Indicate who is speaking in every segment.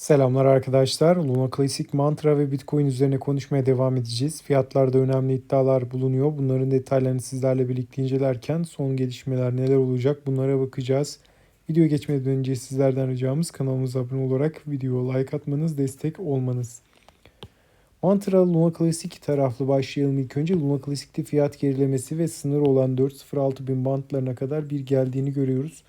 Speaker 1: Selamlar arkadaşlar. Luna Classic Mantra ve Bitcoin üzerine konuşmaya devam edeceğiz. Fiyatlarda önemli iddialar bulunuyor. Bunların detaylarını sizlerle birlikte incelerken son gelişmeler neler olacak bunlara bakacağız. Video geçmeden önce sizlerden ricamız kanalımıza abone olarak videoya like atmanız, destek olmanız. Mantra Luna Classic taraflı başlayalım ilk önce. Luna Classic'te fiyat gerilemesi ve sınır olan 4.06 bin bantlarına kadar bir geldiğini görüyoruz.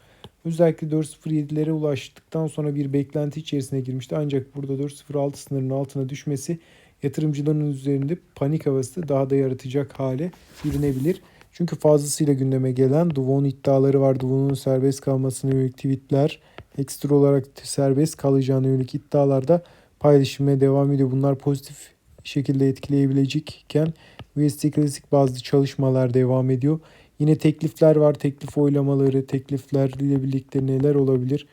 Speaker 1: Özellikle 4.07'lere ulaştıktan sonra bir beklenti içerisine girmişti. Ancak burada 4.06 sınırının altına düşmesi yatırımcıların üzerinde panik havası daha da yaratacak hale bürünebilir. Çünkü fazlasıyla gündeme gelen Duvon iddiaları var. Duvon'un serbest kalmasına yönelik tweetler, ekstra olarak serbest kalacağına yönelik iddialarda paylaşılmaya devam ediyor. Bunlar pozitif şekilde etkileyebilecekken USD Classic bazı çalışmalar devam ediyor. Yine teklifler var. Teklif oylamaları, tekliflerle birlikte neler olabilir?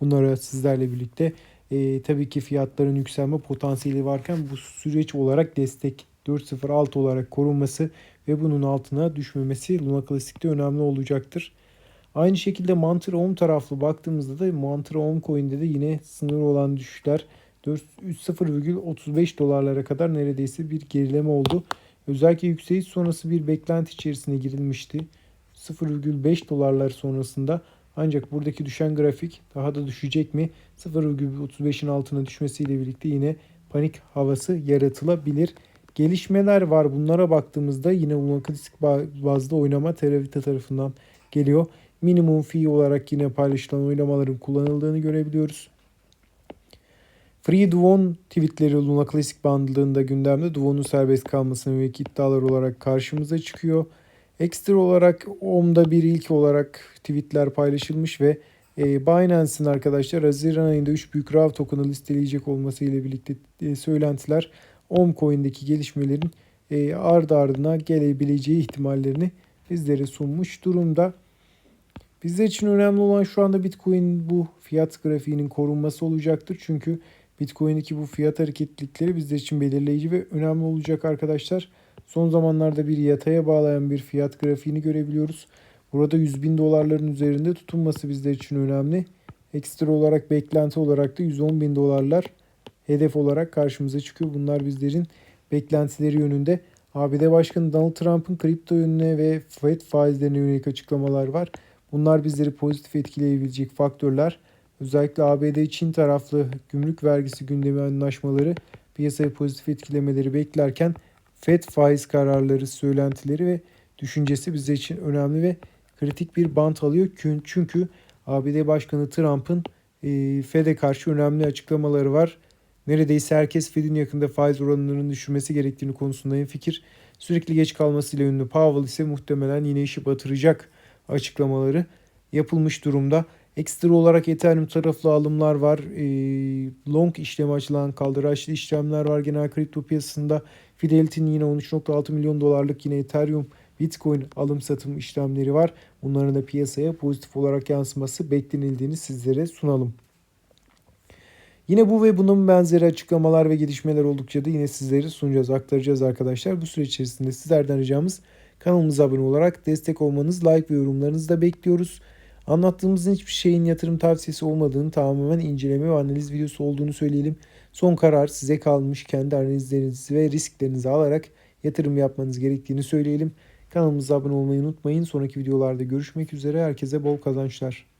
Speaker 1: Bunlara sizlerle birlikte e, tabii ki fiyatların yükselme potansiyeli varken bu süreç olarak destek 4.06 olarak korunması ve bunun altına düşmemesi Luna Classic'te önemli olacaktır. Aynı şekilde Mantra Om taraflı baktığımızda da Mantra Om coin'de de yine sınır olan düşüşler 0,35 dolarlara kadar neredeyse bir gerileme oldu. Özellikle yükseliş sonrası bir beklenti içerisine girilmişti. 0,5 dolarlar sonrasında ancak buradaki düşen grafik daha da düşecek mi? 0,35'in altına düşmesiyle birlikte yine panik havası yaratılabilir. Gelişmeler var. Bunlara baktığımızda yine Classic bazda oynama Teravita tarafından geliyor. Minimum fee olarak yine paylaşılan oynamaların kullanıldığını görebiliyoruz. Free Duvon tweetleri Luna Classic bandlığında gündemde Duvon'un serbest kalmasına yönelik iddialar olarak karşımıza çıkıyor. Ekstra olarak OM'da bir ilk olarak tweetler paylaşılmış ve e, Binance'in arkadaşlar Haziran ayında 3 büyük RAV token'ı listeleyecek olması ile birlikte e, söylentiler OM coin'deki gelişmelerin e, ardı ardına gelebileceği ihtimallerini bizlere sunmuş durumda. Bizler için önemli olan şu anda Bitcoin bu fiyat grafiğinin korunması olacaktır. Çünkü Bitcoin'deki bu fiyat hareketlilikleri bizler için belirleyici ve önemli olacak arkadaşlar. Son zamanlarda bir yataya bağlayan bir fiyat grafiğini görebiliyoruz. Burada 100 bin dolarların üzerinde tutunması bizler için önemli. Ekstra olarak beklenti olarak da 110 bin dolarlar hedef olarak karşımıza çıkıyor. Bunlar bizlerin beklentileri yönünde. ABD Başkanı Donald Trump'ın kripto yönüne ve FED faizlerine yönelik açıklamalar var. Bunlar bizleri pozitif etkileyebilecek faktörler. Özellikle ABD-Çin taraflı gümrük vergisi gündemi anlaşmaları piyasayı pozitif etkilemeleri beklerken FED faiz kararları, söylentileri ve düşüncesi bizler için önemli ve kritik bir bant alıyor. Çünkü ABD Başkanı Trump'ın e, FED'e karşı önemli açıklamaları var. Neredeyse herkes Fed'in yakında faiz oranlarının düşürmesi gerektiğini konusunda en fikir. Sürekli geç kalmasıyla ünlü Powell ise muhtemelen yine işi batıracak açıklamaları yapılmış durumda. Ekstra olarak Ethereum taraflı alımlar var. E, long işlemi açılan kaldıraçlı işlemler var genel kripto piyasasında. Fidelity'nin yine 13.6 milyon dolarlık yine Ethereum Bitcoin alım satım işlemleri var. Bunların da piyasaya pozitif olarak yansıması beklenildiğini sizlere sunalım. Yine bu ve bunun benzeri açıklamalar ve gelişmeler oldukça da yine sizlere sunacağız, aktaracağız arkadaşlar. Bu süreç içerisinde sizlerden ricamız kanalımıza abone olarak destek olmanız, like ve yorumlarınızı da bekliyoruz. Anlattığımızın hiçbir şeyin yatırım tavsiyesi olmadığını tamamen inceleme ve analiz videosu olduğunu söyleyelim. Son karar size kalmış kendi analizlerinizi ve risklerinizi alarak yatırım yapmanız gerektiğini söyleyelim. Kanalımıza abone olmayı unutmayın. Sonraki videolarda görüşmek üzere. Herkese bol kazançlar.